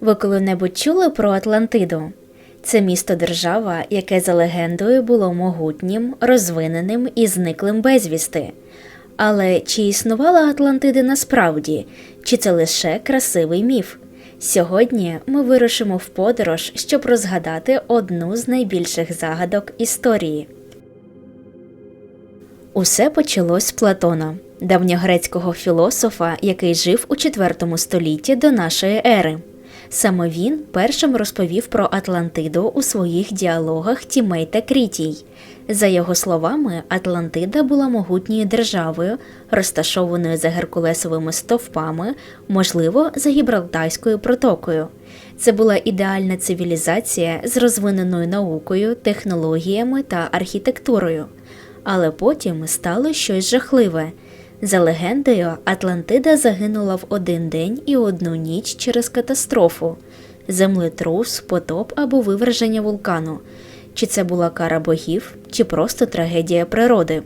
Ви коли-небудь чули про Атлантиду? Це місто-держава, яке за легендою було могутнім, розвиненим і зниклим безвісти. Але чи існувала Атлантида насправді, чи це лише красивий міф? Сьогодні ми вирушимо в подорож, щоб розгадати одну з найбільших загадок історії. Усе почалось з Платона, давньогрецького філософа, який жив у IV столітті до нашої ери. Саме він першим розповів про Атлантиду у своїх діалогах Тімей та Крітій. За його словами, Атлантида була могутньою державою, розташованою за геркулесовими стовпами, можливо, за Гібралтарською протокою. Це була ідеальна цивілізація з розвиненою наукою, технологіями та архітектурою. Але потім стало щось жахливе. За легендою, Атлантида загинула в один день і одну ніч через катастрофу землетрус, потоп або виверження вулкану. Чи це була кара богів, чи просто трагедія природи.